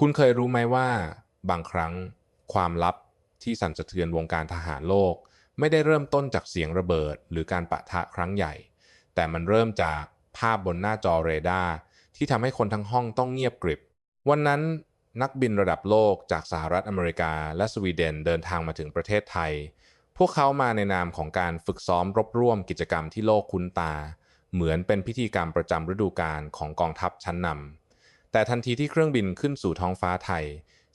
คุณเคยรู้ไหมว่า บางครั้งความลับที่สั่นสะเทือนวงการทหารโลก ไม่ได้เริ่มต้นจากเสียงระเบิด หรือการปะทะครั้งใหญ่ แต่มันเริ่มจากภาพบนหน้าจอเรดาร์ที่ทำให้คนทั้งห้องต้องเงียบกริบ วันนั้นนักบินระดับโลกจากสหรัฐอเมริกาและสวีเดนเดินทางมาถึงประเทศไทย พวกเขามาในนามของการฝึกซ้อมรบร่วมกิจกรรมที่โลกคุ้นตา เหมือนเป็นพิธีกรรมประจำฤดูกาลของกองทัพชั้นนำ แต่ทันทีที่เครื่องบินขึ้นสู่ท้องฟ้าไทย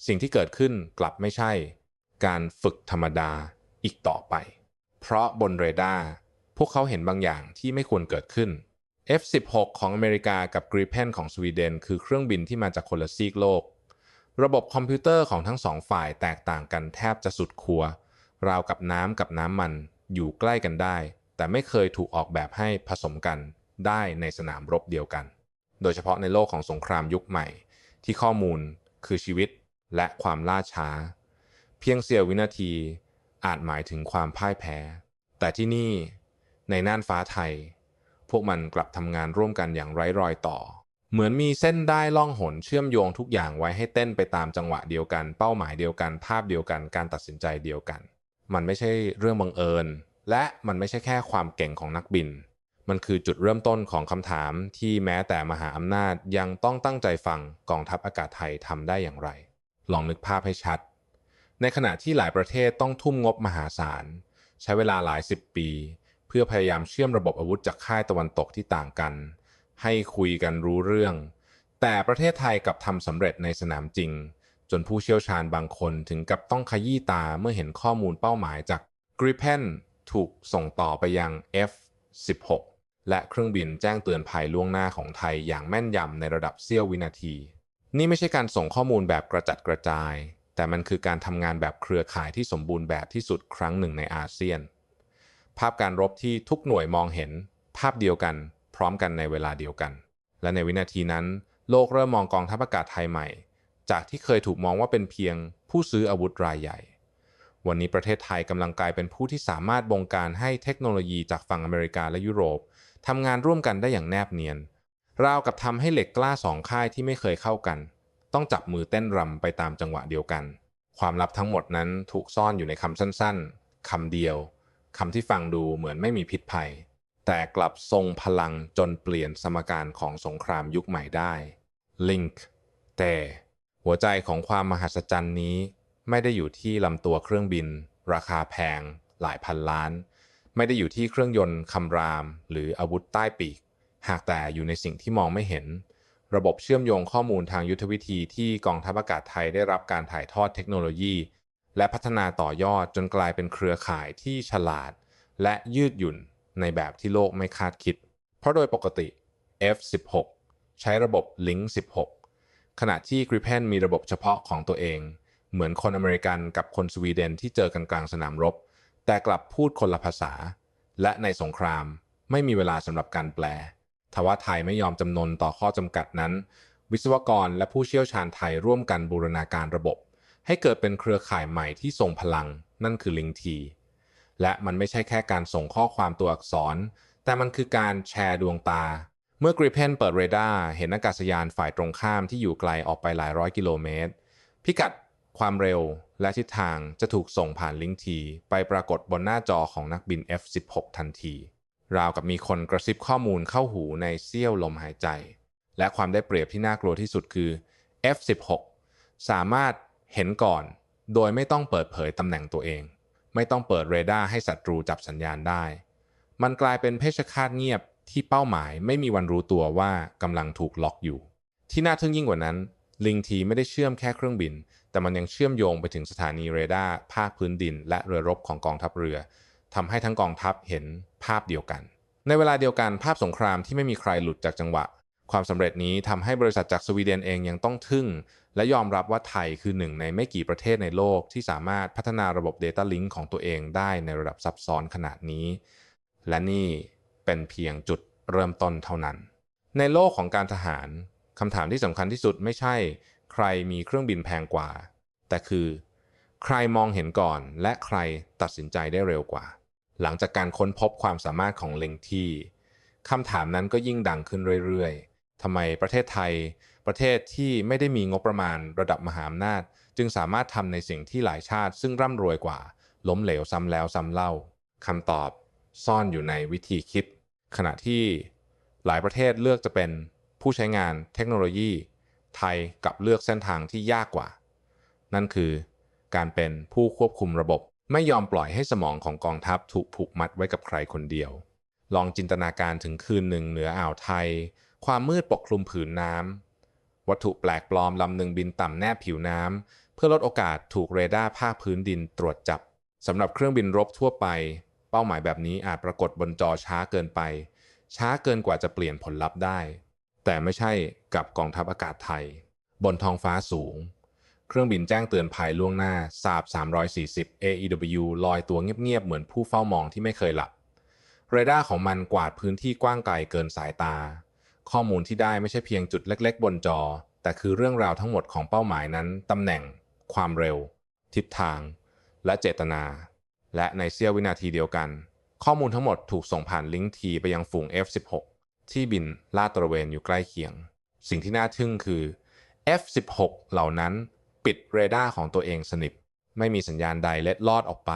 สิ่งที่เกิดขึ้นกลับไม่ใช่ การฝึกธรรมดาอีกต่อไป เพราะบนเรดาร์พวกเขาเห็นบางอย่างที่ไม่ควรเกิดขึ้น F-16 ของอเมริกากับ Gripen ของสวีเดน คือเครื่องบินที่มาจากคนละซีกโลก ระบบคอมพิวเตอร์ของทั้งสองฝ่ายแตกต่างกันแทบจะสุดครัวราวกับน้ำกับน้ำมันอยู่ใกล้กันได้ แต่ไม่เคยถูกออกแบบให้ผสมกันได้ในสนามรบเดียวกัน โดยเฉพาะในโลกของสงครามยุคใหม่ ที่ข้อมูลคือชีวิตและความล่าช้า เพียงเสี้ยววินาทีอาจหมายถึงความพ่ายแพ้ แต่ที่นี่ในน่านฟ้าไทย พวกมันกลับทำงานร่วมกันอย่างไร้รอยต่อ เหมือนมีเส้นได้ล่องหนเชื่อมโยงทุกอย่างไว้ให้เต้นไปตามจังหวะเดียวกัน เป้าหมายเดียวกัน ภาพเดียวกัน การตัดสินใจเดียวกัน มันไม่ใช่เรื่องบังเอิญ และมันไม่ใช่แค่ความเก่งของนักบิน มันคือจุดเริ่มต้นของคำถามที่แม้แต่มหาอำนาจยังต้องตั้งใจฟังกองทัพอากาศไทยทำได้อย่างไร ลองนึกภาพให้ชัด ในขณะที่หลายประเทศต้องทุ่มงบมหาศาล ใช้เวลาหลายสิบปี เพื่อพยายามเชื่อมระบบอาวุธจากค่ายตะวันตกที่ต่างกัน ให้คุยกันรู้เรื่อง แต่ประเทศไทยกลับทำสำเร็จในสนามจริง จนผู้เชี่ยวชาญบางคนถึงกับต้องขยี้ตาเมื่อเห็นข้อมูลเป้าหมายจาก Gripen ถูกส่งต่อไปยัง F-16 และเครื่องบินแจ้งเตือนภัยล่วงหน้าของไทยอย่างแม่นยำในระดับเสี้ยววินาที นี่ไม่ใช่การส่งข้อมูลแบบกระจัดกระจาย แต่มันคือการทำงานแบบเครือข่ายที่สมบูรณ์แบบที่สุดครั้งหนึ่งในอาเซียน ภาพการรบที่ทุกหน่วยมองเห็น ภาพเดียวกัน พร้อมกันในเวลาเดียวกัน และในวินาทีนั้น โลกเริ่มมองกองทัพอากาศไทยใหม่ จากที่เคยถูกมองว่าเป็นเพียงผู้ซื้ออาวุธรายใหญ่ วันนี้ประเทศไทยกำลังกลายเป็นผู้ที่สามารถบงการให้เทคโนโลยีจากฝั่งอเมริกาและยุโรปทำงานร่วมกันได้อย่างแนบเนียน ราวกับทำให้เหล็กกล้าสองค่ายที่ไม่เคยเข้ากัน ต้องจับมือเต้นรำไปตามจังหวะเดียวกัน ความลับทั้งหมดนั้นถูกซ่อนอยู่ในคำสั้นๆคำเดียวคำที่ฟังดูเหมือนไม่มีพิษภัย แต่กลับทรงพลังจนเปลี่ยนสมการของสงครามยุคใหม่ได้ Link แต่ หัวใจของความมหัศจรรย์นี้ ไม่ได้อยู่ที่ลำตัวเครื่องบิน ราคาแพง หลายพันล้าน ไม่ได้อยู่ที่เครื่องยนต์คำราม หรืออาวุธใต้ปีก หากแต่อยู่ในสิ่งที่มองไม่เห็น ระบบเชื่อมโยงข้อมูลทางยุทธวิธีที่กองทัพอากาศไทยได้รับการถ่ายทอดเทคโนโลยี และพัฒนาต่อยอดจนกลายเป็นเครือข่ายที่ฉลาด และยืดหยุ่นในแบบที่โลกไม่คาดคิด เพราะโดยปกติ F16 ใช้ระบบ Link 16ขณะที่ Gripen มีระบบเฉพาะของตัวเอง เหมือนคนอเมริกันกับคนสวีเดนที่เจอกันกลางสนามรบ แต่กลับพูดคนละภาษา และในสงครามไม่มีเวลาสำหรับการแปล ทว่าไทยไม่ยอมจำนนต่อข้อจำกัดนั้น วิศวกรและผู้เชี่ยวชาญไทยร่วมกันบูรณาการระบบ ให้เกิดเป็นเครือข่ายใหม่ที่ทรงพลัง นั่นคือลิงที และมันไม่ใช่แค่การส่งข้อความตัวอักษร แต่มันคือการแชร์ดวงตา เมื่อกริเพนเปิดเรดาร์เห็นอากาศยานฝ่ายตรงข้ามที่อยู่ไกลออกไปหลายร้อยกิโลเมตร พิกัด ความเร็วและทิศทางจะถูกส่งผ่านลิงก์ทีไปปรากฏบนหน้าจอของนักบิน F16 ทันที ราวกับมีคนกระซิบข้อมูลเข้าหูในเสี้ยวลมหายใจ และความได้เปรียบที่น่ากลัวที่สุดคือ F16 สามารถเห็นก่อน โดยไม่ต้องเปิดเผยตำแหน่งตัวเอง ไม่ต้องเปิดเรดาร์ให้ศัตรูจับสัญญาณได้ มันกลายเป็นเพชฌฆาตเงียบที่เป้าหมายไม่มีวันรู้ตัวว่ากำลังถูกล็อกอยู่ ที่น่าทึ่งยิ่งกว่านั้น ลิงทีไม่ได้เชื่อมแค่เครื่องบิน แต่มันยังเชื่อมโยงไปถึงสถานีเรดาร์ภาคพื้นดิน และเรือรบของกองทัพเรือทำให้ทั้งกองทัพเห็นภาพเดียวกัน ในเวลาเดียวกันภาพสงครามที่ไม่มีใครหลุดจากจังหวะ ความสำเร็จนี้ทำให้บริษัทจากสวีเดนเองยังต้องทึ่ง และยอมรับว่าไทยคือหนึ่งในไม่กี่ประเทศในโลกที่สามารถพัฒนาระบบ Data Link ของตัวเองได้ในระดับซับซ้อนขนาดนี้ และนี่เป็นเพียงจุดเริ่มต้นเท่านั้น ในโลกของการทหาร คำถามที่สำคัญที่สุดไม่ใช่ ใครมีเครื่องบินแพงกว่า แต่คือ ใครมองเห็นก่อน และใครตัดสินใจได้เร็วกว่า หลังจากการค้นพบความสามารถของเล็งที่คำถามนั้นก็ยิ่งดังขึ้นเรื่อยๆทำไมประเทศไทย ประประเทศที่ไม่ได้มีงบประมาณระดับมหาอำนาจ จึงสามารถทำในสิ่งที่หลายชาติซึ่งร่ำรวยกว่า ล้มเหลวซ้ำแล้วซ้ำเล่าคำตอบซ่อนอยู่ในวิธีคิด ขณะที่หลายประเทศเลือกจะเป็น ผู้ใช้งานเทคโนโลยี ไทยกับเลือกเส้นทางที่ยากกว่า นั่นคือการเป็นผู้ควบคุมระบบไม่ยอมปล่อยให้สมองของกองทัพถูกผูกมัดไว้กับใครคนเดียว ลองจินตนาการถึงคืนหนึ่งเหนืออ่าวไทย ความมืดปกคลุมผืนน้ำวัตถุแปลกปลอมลำหนึ่งบินต่ำแนบผิวน้ำเพื่อลดโอกาสถูกเรดาร์ภาคพื้นดินตรวจจับสำหรับเครื่องบินรบทั่วไป เป้าหมายแบบนี้อาจปรากฏบนจอช้าเกินไป ช้าเกินกว่าจะเปลี่ยนผลลัพธ์ได้ แต่ไม่ใช่กับกองทัพอากาศไทย บนท้องฟ้าสูง เครื่องบินแจ้งเตือนภัยล่วงหน้าซาบ340 AEW ลอยตัวเงียบๆ เหมือนผู้เฝ้ามองที่ไม่เคยหลับ เรดาร์ของมันกวาดพื้นที่กว้างไกลเกินสายตา ข้อมูลที่ได้ไม่ใช่เพียงจุดเล็กๆ บนจอ แต่คือเรื่องราวทั้งหมดของเป้าหมายนั้น ตำแหน่ง ความเร็ว ทิศทาง และเจตนา และในเสี้ยววินาทีเดียวกัน ข้อมูลทั้งหมดถูกส่งผ่านลิงก์ทีไปยังฝูง F16 ที่บินลาดตระเวนอยู่ใกล้เคียง สิ่งที่น่าทึ่งคือ F16 เหล่านั้นปิดเรดาร์ของตัวเองสนิทไม่มีสัญญาณใดเล็ดลอดออกไป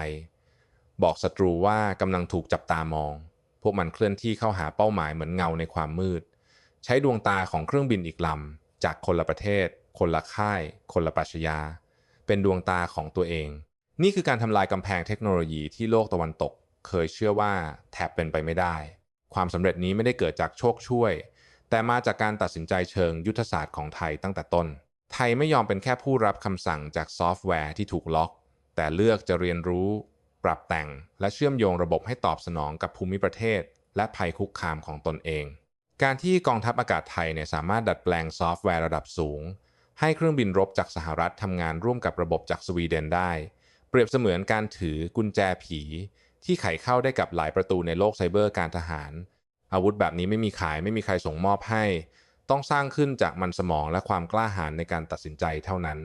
บอกศัตรูว่ากำลังถูกจับตามอง พวกมันเคลื่อนที่เข้าหาเป้าหมายเหมือนเงาในความมืด ใช้ดวงตาของเครื่องบินอีกลำ จากคนละประเทศ คนละค่าย คนละปรัชญา เป็นดวงตาของตัวเอง นี่คือการทำลายกำแพงเทคโนโลยีที่โลกตะวันตก เคยเชื่อว่าแทบเป็นไปไม่ได้ ความสำเร็จนี้ไม่ได้เกิดจากโชคช่วย แต่มาจากการตัดสินใจเชิงยุทธศาสตร์ของไทยตั้งแต่ต้น ไทยไม่ยอมเป็นแค่ผู้รับคำสั่งจากซอฟต์แวร์ที่ถูกล็อก แต่เลือกจะเรียนรู้ ปรับแต่ง และเชื่อมโยงระบบให้ตอบสนองกับภูมิประเทศ และภัยคุกคามของตนเอง การที่กองทัพอากาศไทยเนี่ยสามารถดัดแปลงซอฟต์แวร์ระดับสูง ให้เครื่องบินรบจากสหรัฐทำงานร่วมกับระบบจากสวีเดนได้ เปรียบเสมือนการถือกุญแจผี ที่ไขเข้าได้กับหลายประตูในโลกไซเบอร์การทหาร อาวุธแบบนี้ไม่มีขายไม่มีใครส่งมอบให้ ต้องสร้างขึ้นจากมันสมองและความกล้าหาญในการตัดสินใจเท่านั้น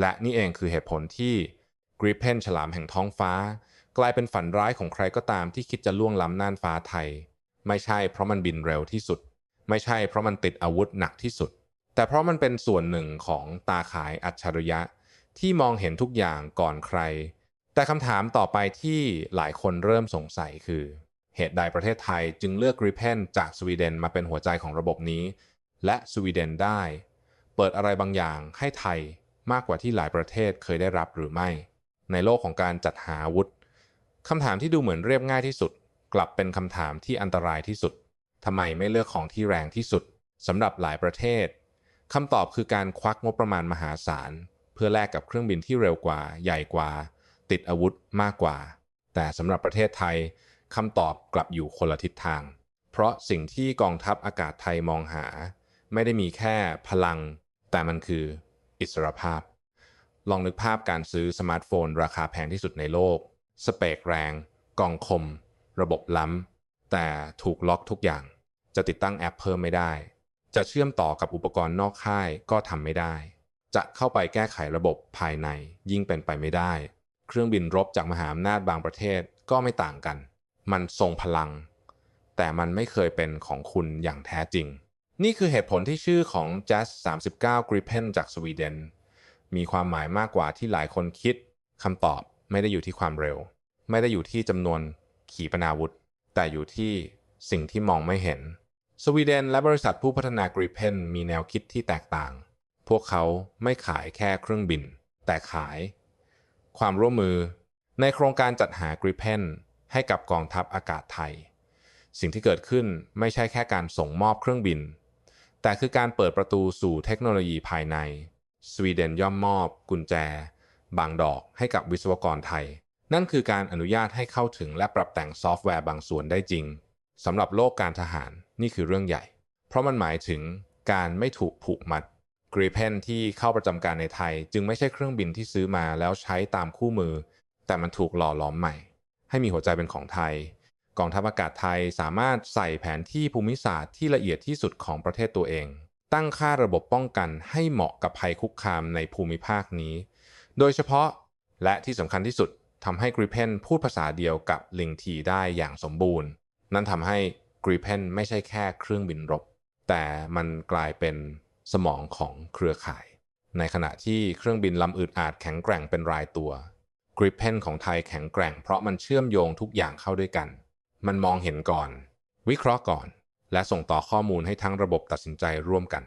และนี่เองคือเหตุผลที่ Gripen ฉลามแห่งท้องฟ้า กลายเป็นฝันร้ายของใครก็ตามที่คิดจะล่วงล้ำน่านฟ้าไทย ไม่ใช่เพราะมันบินเร็วที่สุด ไม่ใช่เพราะมันติดอาวุธหนักที่สุด แต่เพราะมันเป็นส่วนหนึ่งของตาขายอัจฉริยะที่มองเห็นทุกอย่างก่อนใคร แต่คำถามต่อไปที่หลายคนเริ่มสงสัยคือ เหตุใดประเทศไทยจึงเลือก Gripen จากสวีเดนมาเป็นหัวใจของระบบนี้ และสวีเดนได้ เปิดอะไรบางอย่างให้ไทยมากกว่าที่หลายประเทศเคยได้รับหรือไม่ ในโลกของการจัดหาอาวุธคำถามที่ดูเหมือนเรียบง่ายที่สุด กลับเป็นคำถามที่อันตรายที่สุดทำไมไม่เลือกของที่แรงที่สุดสำหรับหลายประเทศคำตอบคือการควักงบประมาณมหาศาล เพื่อแลกกับเครื่องบินที่เร็วกว่า ใหญ่กว่า ติดอาวุธมากกว่า แต่สำหรับประเทศไทยคำตอบกลับอยู่คนละทิศทาง เพราะสิ่งที่กองทัพอากาศไทยมองหา ไม่ได้มีแค่พลัง แต่มันคืออิสรภาพ ลองนึกภาพการซื้อสมาร์ทโฟน ราคาแพงที่สุดในโลก สเปคแรง กองคม ระบบล้ำ แต่ถูกล็อกทุกอย่าง จะติดตั้งแอปเพิ่มไม่ได้ จะเชื่อมต่อกับอุปกรณ์นอกค่ายก็ทำไม่ได้ จะเข้าไปแก้ไขระบบภายในยิ่งเป็นไปไม่ได้ เครื่องบินรบจากมหาอำนาจบางประเทศก็ไม่ต่างกัน มันทรงพลัง แต่มันไม่เคยเป็นของคุณอย่างแท้จริง นี่คือเหตุผลที่ชื่อของ j a z 39 Gripen จากสวีเดน มีความหมายมากกว่าที่หลายคนคิดคำตอบไม่ได้อยู่ที่ความเร็ว ไม่ได้อยู่ที่จำนวนขีปนาวุธ แต่อยู่ที่สิ่งที่มองไม่เห็น สวีเดนและบริษัทผู้พัฒนา Gripen มีแนวคิดที่แตกต่าง พวกเขาไม่ขายแค่เครื่องบิน แต่ขาย ความร่วมมือ ในโครงการจัดหา Gripen ให้กับกองทัพอากาศไทย สิ่งที่เกิดขึ้นไม่ใช่แค่การส่งมอบเครื่องบิน แต่คือการเปิดประตูสู่เทคโนโลยีภายใน สวีเดนย่อมมอบ กุญแจ บางดอกให้กับวิศวกรไทย นั่นคือการอนุญาตให้เข้าถึงและปรับแต่งซอฟต์แวร์บางส่วนได้จริงสำหรับโลกการทหารนี่คือเรื่องใหญ่ เพราะมันหมายถึงการไม่ถูกผูกมัด กรีเพนที่เข้าประจำการในไทย จึงไม่ใช่เครื่องบินที่ซื้อมาแล้วใช้ตามคู่มือ แต่มันถูกหล่อหลอมใหม่ ให้มีหัวใจเป็นของไทย กองทัพอากาศไทยสามารถใส่แผนที่ภูมิศาสตร์ที่ละเอียดที่สุดของประเทศตัวเอง ตั้งค่าระบบป้องกันให้เหมาะกับภัยคุกคามในภูมิภาคนี้ โดยเฉพาะและที่สำคัญที่สุดทำให้กริเพนพูดภาษาเดียวกับลิงทีได้อย่างสมบูรณ์ นั่นทำให้กริเพนไม่ใช่แค่เครื่องบินรบ แต่มันกลายเป็น สมองของเครือข่าย ในขณะที่เครื่องบินลำอื่นอาจแข็งแกร่งเป็นรายตัว Gripen ของไทยแข็งแกร่งเพราะมันเชื่อมโยงทุกอย่างเข้าด้วยกัน มันมองเห็นก่อน วิเคราะห์ก่อน และส่งต่อข้อมูลให้ทั้งระบบตัดสินใจร่วมกัน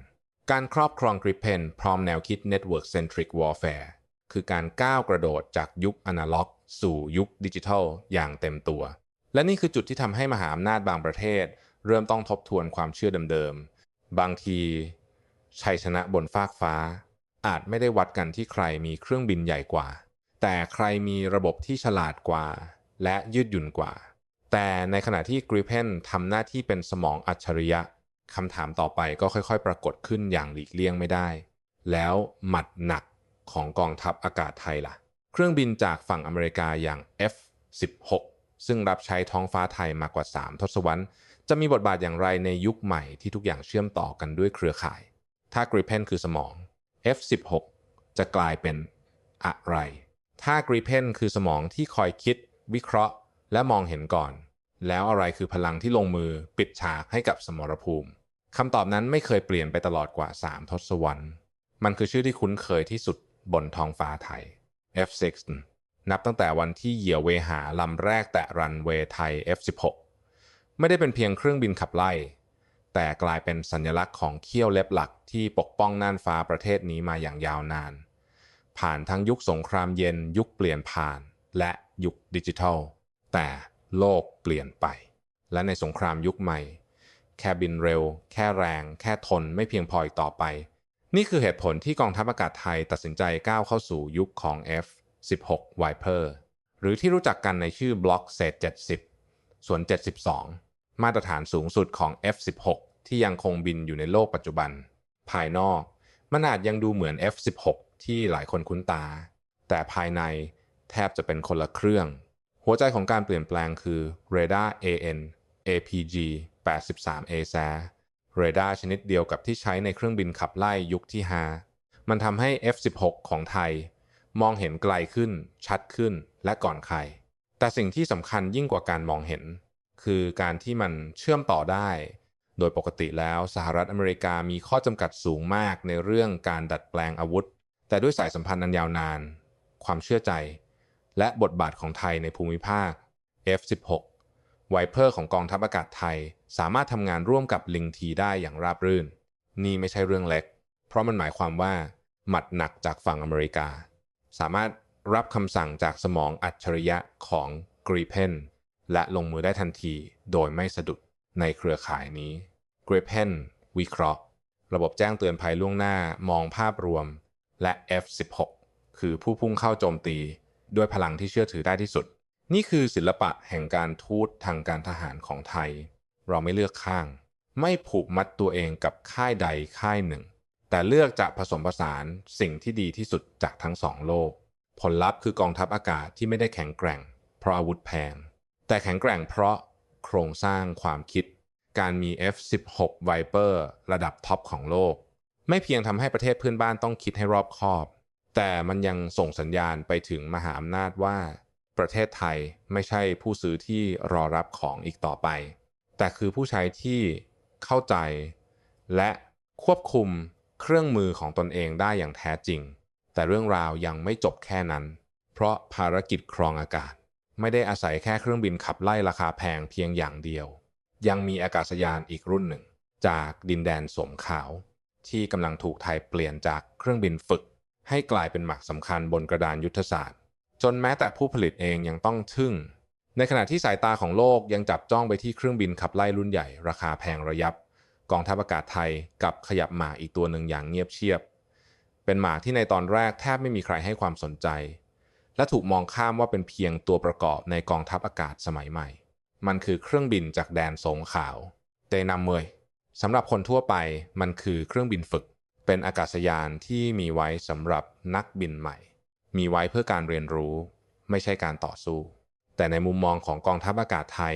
การครอบครอง Gripen พร้อมแนวคิด Network Centric Warfare คือการก้าวกระโดดจากยุคอนาล็อก สู่ยุคดิจิทัล อย่างเต็มตัว และนี่คือจุดที่ทำให้มหาอำนาจบางประเทศ เริ่มต้องทบทวนความเชื่อเดิมๆ บางที ชัยชนะบนฟากฟ้า อาจไม่ได้วัดกันที่ใครมีเครื่องบินใหญ่กว่า แต่ใครมีระบบที่ฉลาดกว่า และยืดหยุ่นกว่า แต่ในขณะที่ Gripen ทำหน้าที่เป็นสมองอัจฉริยะคำถามต่อไปก็ค่อยๆ ปรากฏขึ้นอย่างหลีกเลี่ยงไม่ได้ แล้วหมัดหนักของกองทัพอากาศไทยล่ะ เครื่องบินจากฝั่งอเมริกาอย่าง F-16 ซึ่งรับใช้ท้องฟ้าไทยมากว่า 3 ทศวรรษ จะมีบทบาทอย่างไรในยุคใหม่ที่ทุกอย่างเชื่อมต่อกันด้วยเครือข่าย ถ้า Gripen คือสมอง F-16 จะกลายเป็นอะไร ถ้า Gripen คือสมองที่คอยคิด วิเคราะห์ และมองเห็นก่อน แล้วอะไรคือพลังที่ลงมือปิดฉากให้กับสมรภูมิคำตอบนั้นไม่เคยเปลี่ยนไปตลอดกว่า 3 ทศวรรษ มันคือชื่อที่คุ้นเคยที่สุดบนท้องฟ้าไทย F6 นับตั้งแต่วันที่เหยี่ยวเวหาลำแรกแตะรันเวย์ไทย F-16 ไม่ได้เป็นเพียงเครื่องบินขับไล่ แต่กลายเป็นสัญลักษณ์ของเขี้ยวเล็บหลักที่ปกป้องน่านฟ้าประเทศนี้มาอย่างยาวนาน ผ่านทั้งยุคสงครามเย็นยุคเปลี่ยนผ่าน และยุคดิจิทัล แต่โลกเปลี่ยนไป และในสงครามยุคใหม่ แค่บินเร็ว แค่แรง แค่ทนไม่เพียงพออีกต่อไป นี่คือเหตุผลที่กองทัพอากาศไทยตัดสินใจก้าวเข้าสู่ยุคของ F-16 Viper หรือที่รู้จักกันในชื่อบล็อกเศษ70 ส่วน 72 มาตรฐานสูงสุดของ F-16 ที่ยังคงบินอยู่ในโลกปัจจุบัน ภายนอกมันอาจยังดูเหมือน F-16 ที่หลายคนคุ้นตา แต่ภายในแทบจะเป็นคนละเครื่อง หัวใจของการเปลี่ยนแปลงคือ Radar AN APG 83 a s a เรดาร์ชนิดเดียวกับที่ใช้ในเครื่องบินขับไล่ยุคที่ 5 มันทำให้ F-16 ของไทย มองเห็นไกลขึ้น ชัดขึ้นและก่อนใคร แต่สิ่งที่สำคัญยิ่งกว่าการมองเห็น คือการที่มันเชื่อมต่อได้ โดยปกติแล้วสหรัฐอเมริกามีข้อจำกัดสูงมากในเรื่องการดัดแปลงอาวุธ แต่ด้วยสายสัมพันธ์นันยาวนาน ความเชื่อใจ และบทบาทของไทยในภูมิภาค F16 ไวเพอร์ของกองทัพอากาศไทย สามารถทำงานร่วมกับลิงทีได้อย่างราบรื่น นี่ไม่ใช่เรื่องเล็ก เพราะมันหมายความว่า หมัดหนักจากฝั่งอเมริกา สามารถรับคำสั่งจากสมองอัจฉริยะของ Gripen และลงมือได้ทันทีโดยไม่สะดุดในเครือข่ายนี้ Gripen วิเคราะห์ ระบบแจ้งเตือนภัยล่วงหน้ามองภาพรวม และ F16 คือผู้พุ่งเข้าโจมตี ด้วยพลังที่เชื่อถือได้ที่สุด นี่คือศิลปะแห่งการทูตทางการทหารของไทย เราไม่เลือกข้าง ไม่ผูกมัดตัวเองกับค่ายใดค่ายหนึ่ง แต่เลือกจะผสมผสานสิ่งที่ดีที่สุดจากทั้งสองโลก ผลลัพธ์คือกองทัพอากาศที่ไม่ได้แข็งแกร่ง เพราะอาวุธแพง แต่แข็งแกร่งเพราะโครงสร้างความคิด การมี F16 Viper ระดับท็อปของโลก ไม่เพียงทำให้ประเทศเพื่อนบ้านต้องคิดให้รอบคอบ แต่มันยังส่งสัญญาณไปถึงมหาอำนาจว่า ประเทศไทยไม่ใช่ผู้ซื้อที่รอรับของอีกต่อไป แต่คือผู้ใช้ที่เข้าใจ และควบคุมเครื่องมือของตนเองได้อย่างแท้จริง แต่เรื่องราวยังไม่จบแค่นั้น เพราะภารกิจครองอากาศ ไม่ได้อาศัยแค่เครื่องบินขับไล่ราคาแพงเพียงอย่างเดียว ยังมีอากาศยานอีกรุ่นหนึ่ง จากดินแดนสมขาว ที่กำลังถูกไทยเปลี่ยนจากเครื่องบินฝึก ให้กลายเป็นหมักสำคัญบนกระดานยุทธศาสตร์ จนแม้แต่ผู้ผลิตเองยังต้องทึ่ง ในขณะที่สายตาของโลกยังจับจ้องไปที่เครื่องบินขับไล่รุ่นใหญ่ ราคาแพงระยับ กองทัพอากาศไทยกับขยับหมากอีกตัวหนึ่งอย่างเงียบเชียบ เป็นหมากที่ในตอนแรกแทบไม่มีใครให้ความสนใจ และถูกมองข้ามว่าเป็นเพียงตัวประกอบในกองทัพอากาศสมัยใหม่ มันคือเครื่องบินจากแดนสงขาวเตนำเมยสำหรับคนทั่วไปมันคือเครื่องบินฝึก เป็นอากาศยานที่มีไว้สำหรับนักบินใหม่ มีไว้เพื่อการเรียนรู้ ไม่ใช่การต่อสู้ แต่ในมุมมองของกองทัพอากาศไทย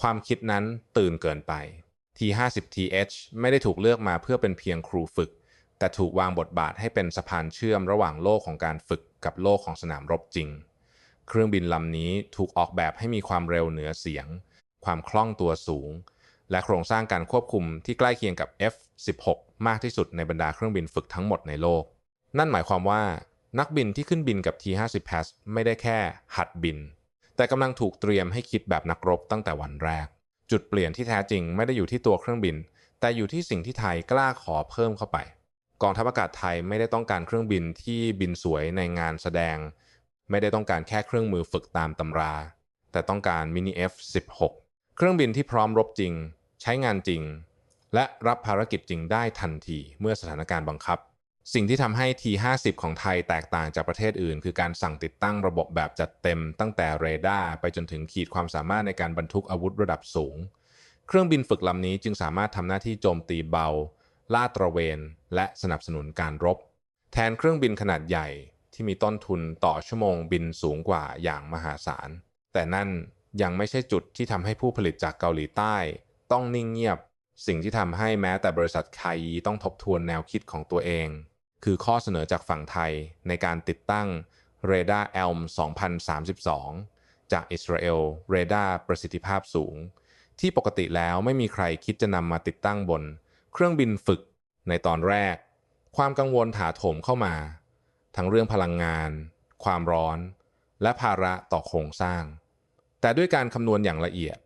ความคิดนั้นตื่นเกินไป T50TH ไม่ได้ถูกเลือกมาเพื่อเป็นเพียงครูฝึก แต่ถูกวางบทบาทให้เป็นสะพานเชื่อมระหว่างโลกของการฝึกกับโลกของสนามรบจริง เครื่องบินลำนี้ถูกออกแบบให้มีความเร็วเหนือเสียง ความคล่องตัวสูง และโครงสร้างการควบคุมที่ใกล้เคียงกับ F16 มากที่สุดในบรรดาเครื่องบินฝึกทั้งหมดในโลก นั่นหมายความว่านักบินที่ขึ้นบินกับ T-50 p a s ไม่ได้แค่หัดบิน แต่กำลังถูกเตรียมให้คิดแบบนักรบตั้งแต่วันแรก จุดเปลี่ยนที่แท้จริงไม่ได้อยู่ที่ตัวเครื่องบิน แต่อยู่ที่สิ่งที่ไทยกล้าขอเพิ่มเข้าไป กองทัพอากาศไทยไม่ได้ต้องการเครื่องบินที่บินสวยในงานแสดง ไม่ได้ต้องการแค่เครื่องมือฝึกตามตำรา แต่ต้องการมินิ F16 เครื่องบินที่พร้อมรบจริง ใช้งานจริง และรับภารกิจจริงได้ทันทีเมื่อสถานการณ์บังคับ สิ่งที่ทำให้ T50 ของไทยแตกต่างจากประเทศอื่น คือการสั่งติดตั้งระบบแบบจัดเต็ม ตั้งแต่เรดาร์ไปจนถึงขีดความสามารถในการบรรทุกอาวุธระดับสูง เครื่องบินฝึกลำนี้จึงสามารถทำหน้าที่โจมตีเบา ลาดตระเวน และสนับสนุนการรบ แทนเครื่องบินขนาดใหญ่ที่มีต้นทุนต่อชั่วโมงบินสูงกว่าอย่างมหาศาล แต่นั่นยังไม่ใช่จุดที่ทำให้ผู้ผลิตจากเกาหลีใต้ ต้องนิ่งเงียบ สิ่งที่ทำให้แม้แต่บริษัทไคยีต้องทบทวนแนวคิดของตัวเอง คือข้อเสนอจากฝั่งไทยในการติดตั้งเรดาร์ ELM 2032 จากอิสราเอลเรดาร์ประสิทธิภาพสูง ที่ปกติแล้วไม่มีใครคิดจะนำมาติดตั้งบน เครื่องบินฝึกในตอนแรก ความกังวลถาโถมเข้ามา ทั้งเรื่องพลังงาน ความร้อน และภาระต่อโครงสร้าง แต่ด้วยการคำนวณอย่างละเอียด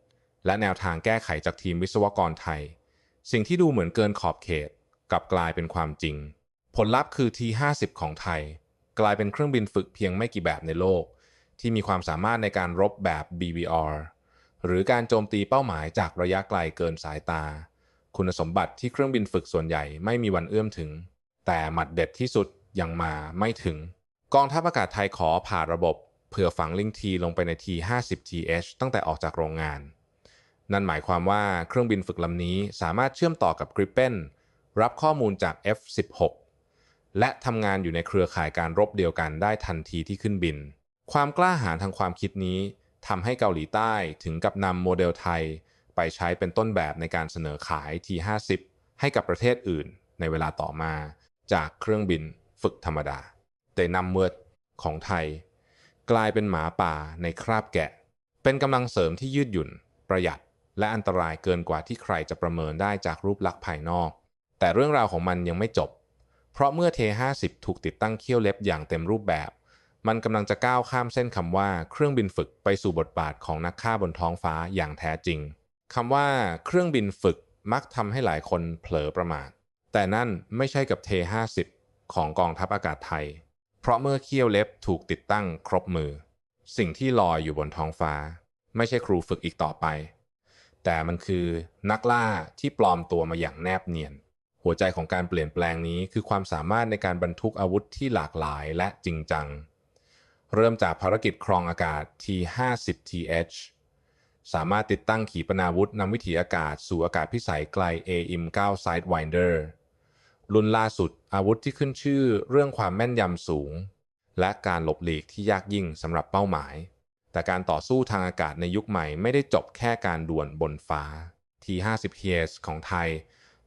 และแนวทางแก้ไขจากทีมวิศวกรไทย สิ่งที่ดูเหมือนเกินขอบเขตกลับกลายเป็นความจริง ผลลัพธ์คือ T50 ของไทย กลายเป็นเครื่องบินฝึกเพียงไม่กี่แบบในโลก ที่มีความสามารถในการรบแบบ BBR หรือการโจมตีเป้าหมายจากระยะไกลเกินสายตา คุณสมบัติที่เครื่องบินฝึกส่วนใหญ่ไม่มีวันเอื้อมถึง แต่หมัดเด็ดที่สุดยังมาไม่ถึง กองทัพอากาศไทยขอผ่าระบบเผื่อฝังลิงทีลงไปใน T50TH ตั้งแต่ออกจากโรงงาน นั่นหมายความว่าเครื่องบินฝึกลำนี้สามารถเชื่อมต่อกับ Gripen รับข้อมูลจาก F16 และทำงานอยู่ในเครือข่ายการรบเดียวกันได้ทันทีที่ขึ้นบิน ความกล้าหาญทางความคิดนี้ทำให้เกาหลีใต้ถึงกับนำโมเดลไทย ไปใช้เป็นต้นแบบในการเสนอขาย T50 ให้กับประเทศอื่นในเวลาต่อมาจากเครื่องบินฝึกธรรมดา แต่นำเวิร์ดของไทย กลายเป็นหมาป่าในคราบแกะ เป็นกำลังเสริมที่ยืดหยุ่น ประหยัด และอันตรายเกินกว่าที่ใครจะประเมินได้จากรูปลักษณ์ภายนอก แต่เรื่องราวของมันยังไม่จบ เพราะเมื่อ T50 ถูกติดตั้งเขี้ยวเล็บอย่างเต็มรูปแบบ มันกำลังจะก้าวข้ามเส้นคำว่าเครื่องบินฝึกไปสู่บทบาทของนักฆ่าบนท้องฟ้าอย่างแท้จริง คำว่าเครื่องบินฝึกมักทำให้หลายคนเผลอประมาท แต่นั่นไม่ใช่กับ T50 ของกองทัพอากาศไทย เพราะเมื่อเขี้ยวเล็บถูกติดตั้งครบมือ สิ่งที่ลอยอยู่บนท้องฟ้า ไม่ใช่ครูฝึกอีกต่อไป แต่มันคือนักล่าที่ปลอมตัวมาอย่างแนบเนียน หัวใจของการเปลี่ยนแปลงนี้คือความสามารถในการบรรทุกอาวุธที่หลากหลายและจริงจัง เริ่มจากภารกิจครองอากาศ T50TH สามารถติดตั้งขีปนาวุธนำวิถีอากาศสู่อากาศพิสัยไกล AIM-9 Sidewinder รุ่นล่าสุดอาวุธที่ขึ้นชื่อเรื่องความแม่นยำสูง และการหลบหลีกที่ยากยิ่งสำหรับเป้าหมาย แต่การต่อสู้ทางอากาศในยุคใหม่ไม่ได้จบแค่การดวลบนฟ้า T50HS ของไทย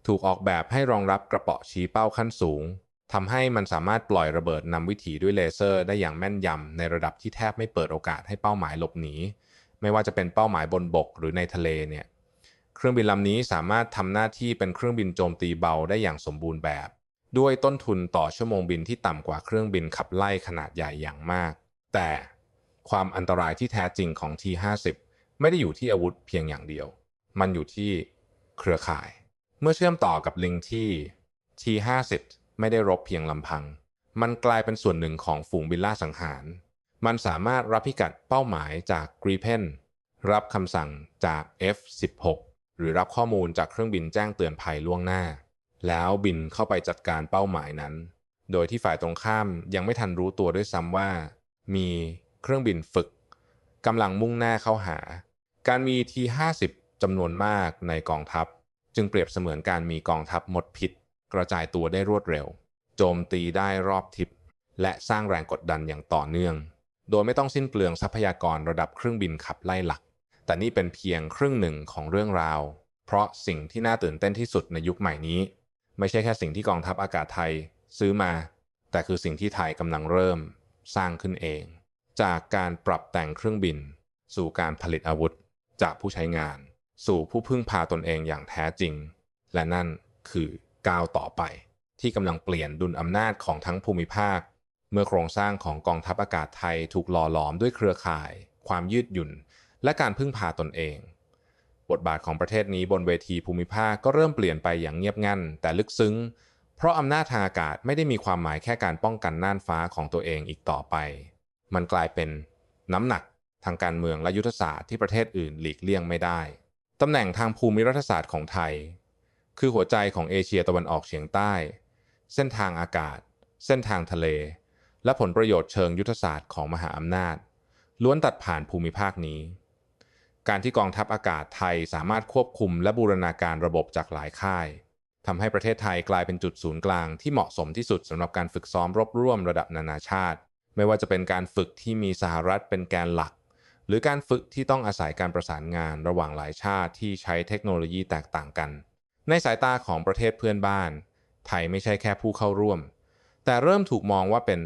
ถูกออกแบบให้รองรับกระเป๋อชี้เป้าขั้นสูงทำให้มันสามารถปล่อยระเบิดนำวิถีด้วยเลเซอร์ได้อย่างแม่นยำในระดับที่แทบไม่เปิดโอกาสให้เป้าหมายหลบหนี ไม่ว่าจะเป็นเป้าหมายบนบกหรือในทะเลเนี่ยเครื่องบินลำนี้สามารถทำหน้าที่เป็นเครื่องบินโจมตีเบาได้อย่างสมบูรณ์แบบ ด้วยต้นทุนต่อชั่วโมงบินที่ต่ำกว่าเครื่องบินขับไล่ขนาดใหญ่อย่างมาก แต่ความอันตรายที่แท้จริงของ T50 ไม่ได้อยู่ที่อาวุธเพียงอย่างเดียว มันอยู่ที่เครือข่าย เมื่อเชื่อมต่อกับลิงที่ T50 ไม่ได้รบเพียงลำพัง มันกลายเป็นส่วนหนึ่งของฝูงบินล่าสังหาร มันสามารถรับพิกัดเป้าหมายจาก Gripen รับคำสั่งจาก F16 หรือรับข้อมูลจากเครื่องบินแจ้งเตือนภัยล่วงหน้า แล้วบินเข้าไปจัดการเป้าหมายนั้น โดยที่ฝ่ายตรงข้ามยังไม่ทันรู้ตัวด้วยซ้ำว่า มีเครื่องบินฝึกกำลังมุ่งหน้าเข้าหา การมี T50 จำนวนมากในกองทัพ จึงเปรียบเสมือนการมีกองทัพมดพิษ กระจายตัวได้รวดเร็ว โจมตีได้รอบทิศและสร้างแรงกดดันอย่างต่อเนื่อง โดยไม่ต้องสิ้นเปลืองทรัพยากรระดับเครื่องบินขับไล่หลัก แต่นี่เป็นเพียงครึ่งหนึ่งของเรื่องราว เพราะสิ่งที่น่าตื่นเต้นที่สุดในยุคใหม่นี้ ไม่ใช่แค่สิ่งที่กองทัพอากาศไทยซื้อมา แต่คือสิ่งที่ไทยกำลังเริ่มสร้างขึ้นเอง จากการปรับแต่งเครื่องบิน สู่การผลิตอาวุธ จากผู้ใช้งาน สู่ผู้พึ่งพาตนเองอย่างแท้จริง และนั่นคือก้าวต่อไป ที่กำลังเปลี่ยนดุลอำนาจของทั้งภูมิภาค เมื่อโครงสร้างของกองทัพอากาศไทยถูกหล่อหลอมด้วยเครือข่าย ความยืดหยุ่น และการพึ่งพาตนเอง บทบาทของประเทศนี้บนเวทีภูมิภาคก็เริ่มเปลี่ยนไปอย่างเงียบงันแต่ลึกซึ้ง เพราะอำนาจทางอากาศไม่ได้มีความหมายแค่การป้องกันน่านฟ้าของตัวเองอีกต่อไป มันกลายเป็นน้ำหนักทางการเมืองและยุทธศาสตร์ที่ประเทศอื่นหลีกเลี่ยงไม่ได้ตำแหน่งทางภูมิรัฐศาสตร์ของไทย คือหัวใจของเอเชียตะวันออกเฉียงใต้ เส้นทางอากาศ เส้นทางทะเล และผลประโยชน์เชิงยุทธศาสตร์ของมหาอำนาจ ล้วนตัดผ่านภูมิภาคนี้ การที่กองทัพอากาศไทยสามารถควบคุมและบูรณาการระบบจากหลายค่ายทำให้ประเทศไทยกลายเป็นจุดศูนย์กลางที่เหมาะสมที่สุดสำหรับการฝึกซ้อมรบร่วมระดับนานาชาติ ไม่ว่าจะเป็นการฝึกที่มีสหรัฐเป็นแกนหลัก หรือการฝึกที่ต้องอาศัยการประสานงานระหว่างหลายชาติที่ใช้เทคโนโลยีแตกต่างกัน ในสายตาของประเทศเพื่อนบ้าน ไทยไม่ใช่แค่ผู้เข้าร่วม แต่เริ่มถูกมองว่าเป็น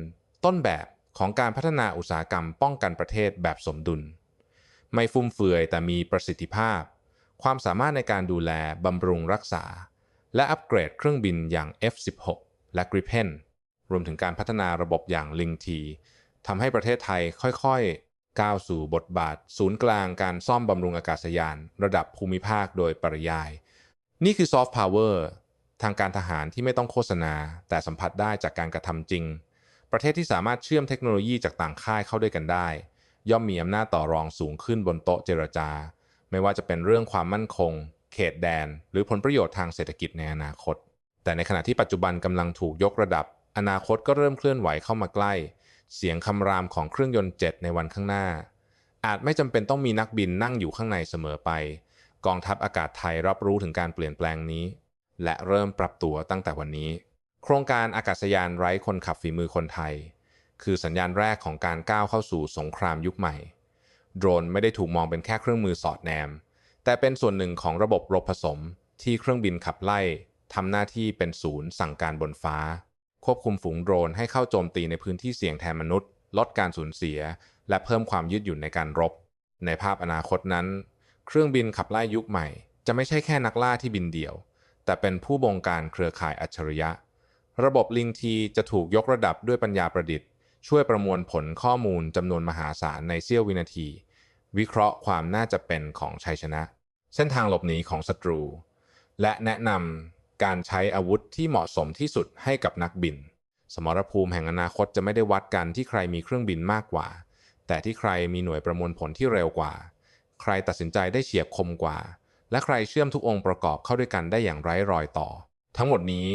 ต้นแบบของการพัฒนาอุตสาหกรรมป้องกันประเทศแบบสมดุล ไม่ฟุ่มเฟือยแต่มีประสิทธิภาพ ความสามารถในการดูแลบำรุงรักษา และอัปเกรดเครื่องบินอย่าง F-16 และ Gripen รวมถึงการพัฒนาระบบอย่าง Ling T ทำให้ประเทศไทยค่อยๆ ก้าวสู่บทบาท ศูนย์กลางการซ่อมบำรุงอากาศยาน ระดับภูมิภาคโดยปริยาย นี่คือซอฟต์พาวเวอร์ทางการทหารที่ไม่ต้องโฆษณา แต่สัมผัสได้จากการกระทำจริง ประเทศที่สามารถเชื่อมเทคโนโลยีจากต่างค่ายเข้าด้วยกันได้ ย่อมมีอำนาจต่อรองสูงขึ้นบนโต๊ะเจรจา ไม่ว่าจะเป็นเรื่องความมั่นคง เขตแดน หรือผลประโยชน์ทางเศรษฐกิจในอนาคต แต่ในขณะที่ปัจจุบันกำลังถูกยกระดับ อนาคตก็เริ่มเคลื่อนไหวเข้ามาใกล้ เสียงคำรามของเครื่องยนต์เจ็ตในวันข้างหน้า อาจไม่จำเป็นต้องมีนักบินนั่งอยู่ข้างในเสมอไป กองทัพอากาศไทยรับรู้ถึงการเปลี่ยนแปลงนี้ และเริ่มปรับตัวตั้งแต่วันนี้ โครงการอากาศยานไร้คนขับฝีมือคนไทย คือสัญญาณแรกของการก้าวเข้าสู่สงครามยุคใหม่ โดรนไม่ได้ถูกมองเป็นแค่เครื่องมือสอดแนม แต่เป็นส่วนหนึ่งของระบบรบผสมที่เครื่องบินขับไล่ทำหน้าที่เป็นศูนย์สั่งการบนฟ้า ควบคุมฝูงโดรนให้เข้าโจมตีในพื้นที่เสี่ยงแทนมนุษย์ ลดการสูญเสีย และเพิ่มความยืดหยุ่นในการรบ ในภาพอนาคตนั้น เครื่องบินขับไล่ยุคใหม่ จะไม่ใช่แค่นักล่าที่บินเดี่ยว แต่เป็นผู้บงการเครือข่ายอัจฉริยะ ระบบลิงทีจะถูกยกระดับด้วยปัญญาประดิษฐ์ ช่วยประมวลผลข้อมูลจำนวนมหาศาลในเสี้ยววินาที วิเคราะห์ความน่าจะเป็นของชัยชนะ เส้นทางหลบหนีของศัตรู และแนะนำการใช้อาวุธที่เหมาะสมที่สุดให้กับนักบิน สมรภูมิแห่งอนาคตจะไม่ได้วัดกันที่ใครมีเครื่องบินมากกว่า แต่ที่ใครมีหน่วยประมวลผลที่เร็วกว่า ใครตัดสินใจได้เฉียบคมกว่า และใครเชื่อมทุกองค์ประกอบเข้าด้วยกันได้อย่างไร้รอยต่อ ทั้งหมดนี้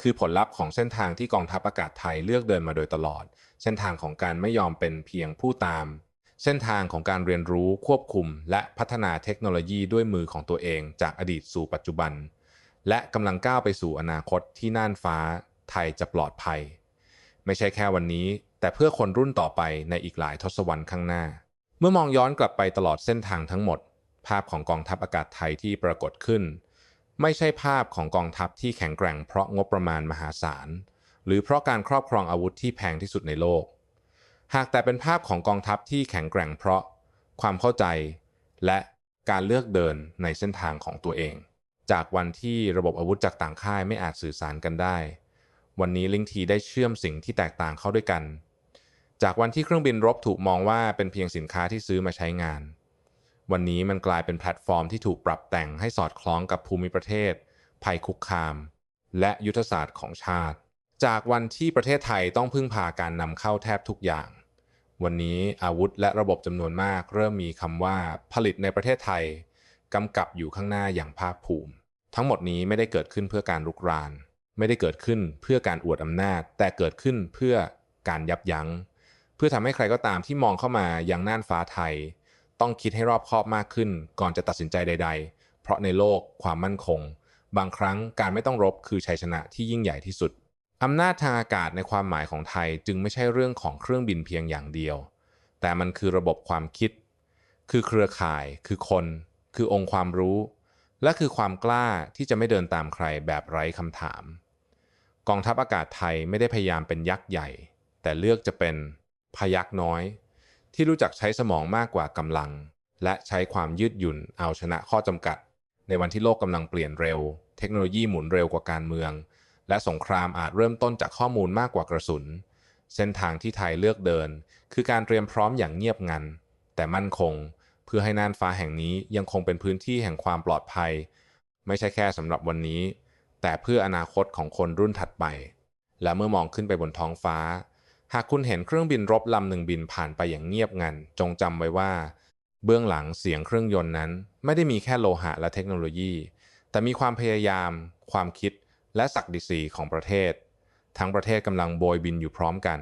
คือผลลัพธ์ของเส้นทางที่กองทัพอากาศไทยเลือกเดินมาโดยตลอด เส้นทางของการไม่ยอมเป็นเพียงผู้ตาม เส้นทางของการเรียนรู้ควบคุม และพัฒนาเทคโนโลยีด้วยมือของตัวเองจากอดีตสู่ปัจจุบัน และกำลังก้าวไปสู่อนาคตที่น่านฟ้าไทยจะปลอดภัย ไม่ใช่แค่วันนี้ แต่เพื่อคนรุ่นต่อไปในอีกหลายทศวรรษข้างหน้า เมื่อมองย้อนกลับไปตลอดเส้นทางทั้งหมด ภาพของกองทัพอากาศไทยที่ปรากฏขึ้น ไม่ใช่ภาพของกองทัพที่แข็งแกร่งเพราะงบประมาณมหาศาล หรือเพราะการครอบครองอาวุธที่แพงที่สุดในโลก หากแต่เป็นภาพของกองทัพที่แข็งแกร่งเพราะความเข้าใจ และการเลือกเดินในเส้นทางของตัวเอง จากวันที่ระบบอาวุธจากต่างค่ายไม่อาจสื่อสารกันได้ วันนี้ลิงทีได้เชื่อมสิ่งที่แตกต่างเข้าด้วยกัน จากวันที่เครื่องบินรบถูกมองว่าเป็นเพียงสินค้าที่ซื้อมาใช้งาน วันนี้มันกลายเป็นแพลตฟอร์มที่ถูกปรับแต่งให้สอดคล้องกับภูมิประเทศ ภัยคุกคาม และยุทธศาสตร์ของชาติ จากวันที่ประเทศไทยต้องพึ่งพาการนำเข้าแทบทุกอย่าง วันนี้อาวุธและระบบจำนวนมาก เริ่มมีคำว่าผลิตในประเทศไทยกำกับอยู่ข้างหน้าอย่างภาคภูมิ ทั้งหมดนี้ไม่ได้เกิดขึ้นเพื่อการลุกราน ไม่ได้เกิดขึ้นเพื่อการอวดอำนาจ แต่เกิดขึ้นเพื่อการยับยัง้ง เพื่อทำให้ใครก็ตามที่มองเข้ามายังน่านฟ้าไทย ต้องคิดให้รอบคอบมากขึ้น ก่อนจะตัดสินใจใด ๆ เพราะในโลกความมั่นคง บางครั้งการไม่ต้องรบคือชัยชนะที่ยิ่งใหญ่ที่สุดอำนาจทางอากาศในความหมายของไทยจึงไม่ใช่เรื่องของเครื่องบินเพียงอย่างเดียว แต่มันคือระบบความคิด คือเครือข่าย คือคน คือองค์ความรู้ และคือความกล้าที่จะไม่เดินตามใครแบบไร้คำถาม กองทัพอากาศไทยไม่ได้พยายามเป็นยักษ์ใหญ่ แต่เลือกจะเป็นพยักน้อย ที่รู้จักใช้สมองมากกว่ากำลัง และใช้ความยืดหยุ่นเอาชนะข้อจำกัด ในวันที่โลกกำลังเปลี่ยนเร็ว เทคโนโลยีหมุนเร็วกว่าการเมือง และสงครามอาจเริ่มต้นจากข้อมูลมากกว่ากระสุน เส้นทางที่ไทยเลือกเดิน คือการเตรียมพร้อมอย่างเงียบงัน แต่มั่นคง เพื่อให้น่านฟ้าแห่งนี้ยังคงเป็นพื้นที่แห่งความปลอดภัย ไม่ใช่แค่สำหรับวันนี้ แต่เพื่ออนาคตของคนรุ่นถัดไป และเมื่อมองขึ้นไปบนท้องฟ้า หากคุณเห็นเครื่องบินรบลำหนึ่งบินผ่านไปอย่างเงียบงัน จงจำไว้ว่า เบื้องหลังเสียงเครื่องยนต์นั้น ไม่ได้มีแค่โลหะและเทคโนโลยี แต่มีความพยายาม ความคิด และศักดิ์ศรีของประเทศ ทั้งประเทศกำลังโบยบินอยู่พร้อมกัน